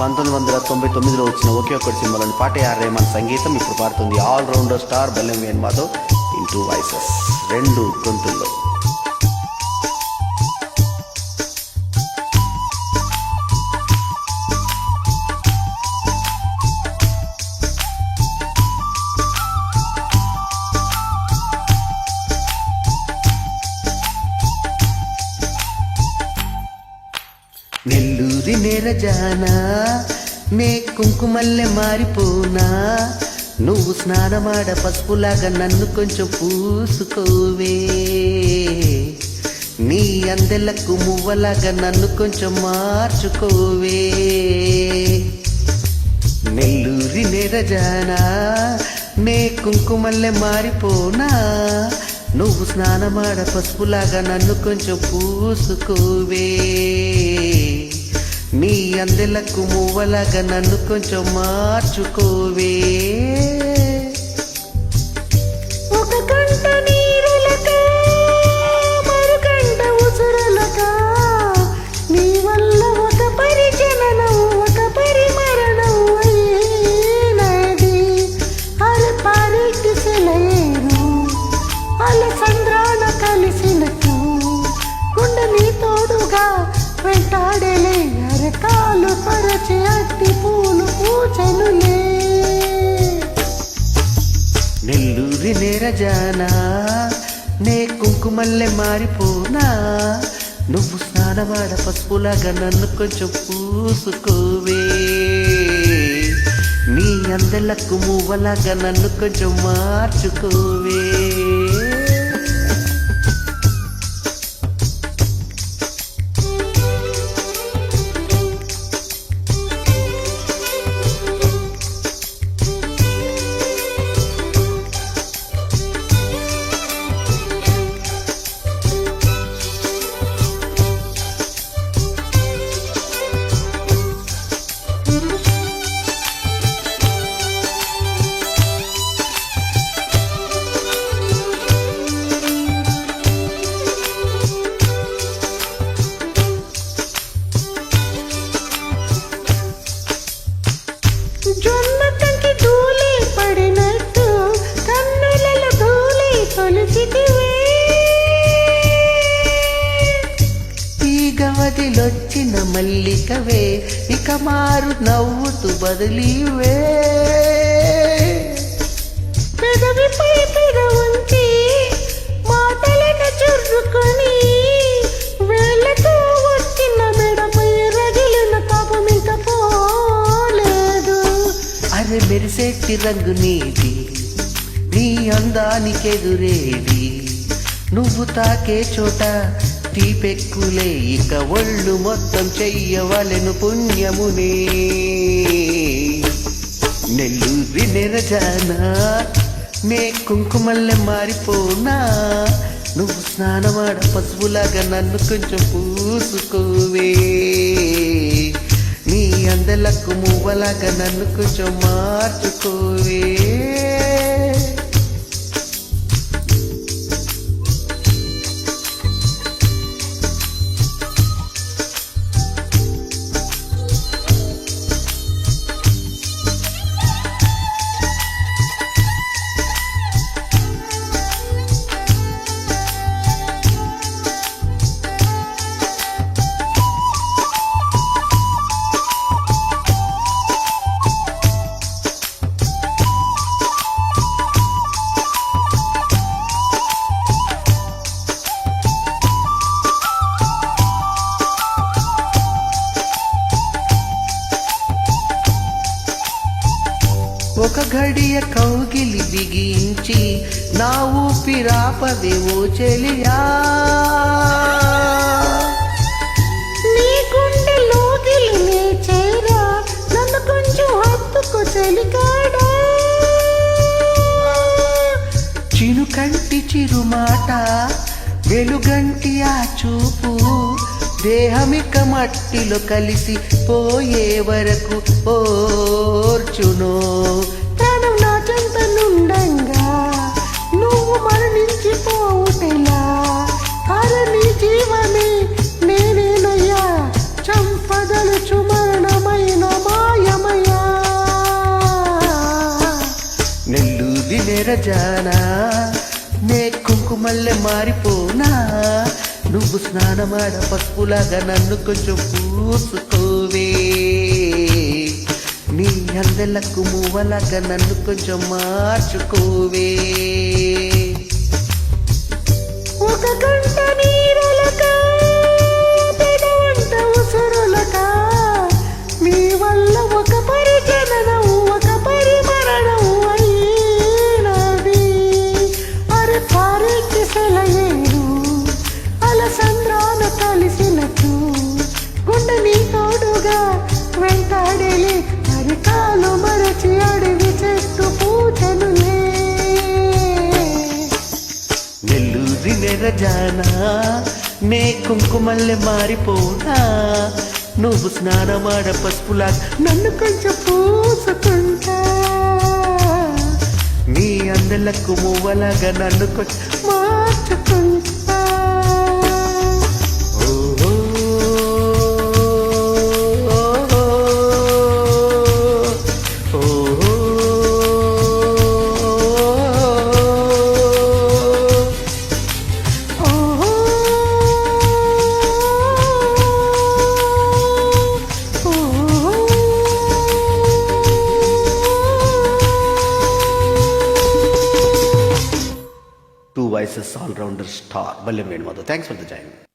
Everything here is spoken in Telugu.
పంతొమ్మిది వందల తొంభై తొమ్మిదిలో వచ్చిన ఒకే ఒక్కటి సినిమాలోని పాట ఆర్ రేమన్ సంగీతం. ఇప్పుడు పాడుతుంది ఆల్ రౌండర్ స్టార్ బెల్లం Venu Madhav in two voices రెండు గొంతుల్లో. నెల్లూరి నెరజానా నే కుంకుమల్లె మారిపోనా? నువ్వు స్నానమాడ పసుపులాగా నన్ను కొంచెం పూసుకోవే. నీ అందెలకు మువ్వలాగా నన్ను కొంచెం మార్చుకోవే. నెల్లూరి నెరజానా నే కుంకుమల్లె మారిపోనా? నువ్వు స్నానమాడ పసుపులాగా నన్ను కొంచెం పూసుకోవే. అందెలకు మువ్వలాగా నన్ను కొంచెం మార్చుకోవే. ఒక నీ వల్ల ఒక ఒక అల కలిసినట్టు. గుండె నీ తోడుగా వెంటాడలే అరకాలు పరచి అట్టి పూలు పూచనులే. నెల్లూరి నేరజానా నే కుంకుమల్లె మారిపోనా? నువ్వు స్నానమాడ పసుపులాగా నన్ను కొంచెం పూసుకోవే. నీ అందలకు మువ్వలాగా నన్ను కొంచెం మార్చుకోవే. గవదిలొచ్చిన మల్లికవే ఇక మారు నవ్వుతూ బదిలీవే. పెదవిపై పెద ఉంచి మాటలను చుర్రుకొని వేళ్ళతో వచ్చిన మెడపై రగిలిన పాపం ఇంక పోలేదు. అరే మెరిసేటి రంగు నీది నీ అందానికెదురేది. నువ్వు తాకే చోట తీపెక్కులే ఇక ఒళ్ళు మొత్తం చెయ్యవలెను పుణ్యమునే. నెల్లూరి నెరజానా నే కుంకుమల్లె మారిపోనా. నువ్వు స్నానమాడ పశువులాగా నన్ను కొంచెం పూసుకోవే. నీ అందలకు మువ్వలాగా నన్ను కొంచెం మార్చుకోవే. కౌగిలి బిగించి నా ఊపిరాపవే ఓ చెలియా. నీ గుండెలోగిలి నే చేరా నన్ను కొంచెం హత్తుకు చెలికాడా? చినుకంటి చిరుమాట వెలుగంటి ఆ చూపు దేహమిక మట్టిలో కలిసి పోయే వరకు ఓర్చునో. నెరజానా నే కుంకుమల్లె మారిపోనా? నువ్వు స్నానమాడ పసుపులాగా నన్ను కొంచెం పూసుకోవే. నీ అందెలకు మూవలాగా నన్ను కొంచెం మార్చుకోవే. ఒక గంట కాలు మరచి చెట్టు పూజనులే నెల్లూరి నెరజానా నే కుంకుమల్లె మారిపోనా? నువ్వు స్నానమాడ పసుపులా నన్ను కొంచెం పూసుకుంటా. నీ అందలకు మువ్వలాగా నన్ను కొంచెం Crisis All Rounder star. Believe William Madu. Thanks for the time.